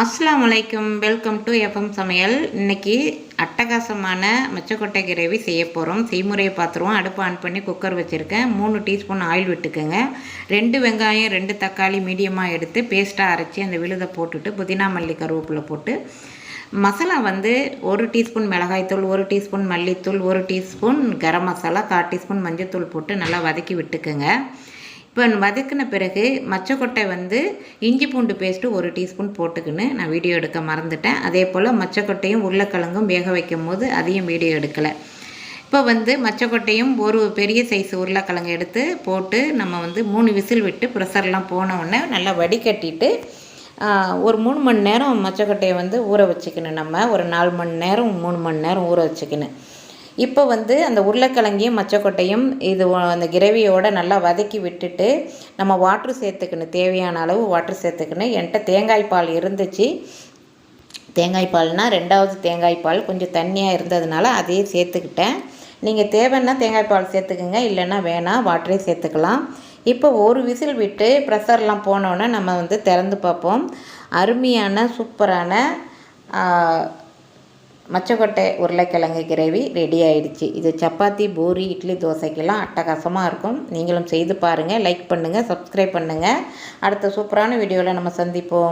அஸ்லாமலைக்கும் welcome to FM சமையல். இன்னைக்கு அட்டகாசமான மச்சக்கொட்டை கிரேவி செய்ய போகிறோம் செய்முறையை பார்த்துருவோம் அடுப்பு ஆன் பண்ணி குக்கர் வச்சுருக்கேன். மூணு டீஸ்பூன் ஆயில் விட்டுக்குங்க. ரெண்டு வெங்காயம் ரெண்டு தக்காளி மீடியமாக எடுத்து பேஸ்ட்டாக அரைச்சி அந்த விழுதை போட்டுட்டு புதினா மல்லி கருவேப்பிலை போட்டு மசாலா வந்து ஒரு டீஸ்பூன் மிளகாய்த்தூள் ஒரு டீஸ்பூன் மல்லித்தூள் ஒரு டீஸ்பூன் கரம் மசாலா கால் டீஸ்பூன் மஞ்சள்தூள் போட்டு நல்லா வதக்கி விட்டுக்குங்க. இப்போ வதக்கின பிறகு மச்சக்கொட்டை வந்து இஞ்சி பூண்டு பேஸ்ட்டு ஒரு டீஸ்பூன் போட்டுக்கின்னு நான் வீடியோ எடுக்க மறந்துட்டேன். அதே போல் மச்சக்கொட்டையும் உருளைக்கிழங்கும் வேக வைக்கும் போது அதையும் வீடியோ எடுக்கலை. இப்போ வந்து மச்சக்கொட்டையும் ஒரு பெரிய சைஸ் உருளைக்கிழங்கு எடுத்து போட்டு நம்ம வந்து மூணு விசில் விட்டு ப்ரெஷர்லாம் போனவுடனே நல்லா வடிகட்டிட்டு ஒரு மூணு மணி நேரம் மச்சக்கொட்டையை வந்து ஊற வச்சுக்கணும் நம்ம. ஒரு நாலு மணி நேரம் மூணு மணி நேரம் ஊற வச்சுக்கணும். இப்போ வந்து அந்த உருளைக்கிழங்கையும் மச்சக்கொட்டையும் இது அந்த கிரேவியோடு நல்லா வதக்கி விட்டுட்டு நம்ம வாட்ரு சேர்த்துக்கணும். தேவையான அளவு வாட்ரு சேர்த்துக்கணும். என்கிட்ட தேங்காய் பால் இருந்துச்சு. தேங்காய் பால்னால் ரெண்டாவது தேங்காய் பால். கொஞ்சம் தண்ணியாக இருந்ததுனால அதையே சேர்த்துக்கிட்டேன். நீங்கள் தேவைன்னா தேங்காய் பால் சேர்த்துக்குங்க. இல்லைன்னா வேணாம் வாட்டரே சேர்த்துக்கலாம். இப்போ ஒரு விசில் விட்டு ப்ரெஷர்லாம் போனோன்னே நம்ம வந்து திறந்து பார்ப்போம். அருமையான சூப்பரான மச்சக்கொட்டை உருளைக்கிழங்கு கிரேவி ரெடி ஆயிடுச்சு. இது சப்பாத்தி பூரி இட்லி தோசைக்கெல்லாம் அட்டகாசமாக இருக்கும். நீங்களும் செய்து பாருங்கள் லைக் பண்ணுங்கள் சப்ஸ்கிரைப் பண்ணுங்கள் அடுத்த சூப்பரான வீடியோவில் நம்ம சந்திப்போம்.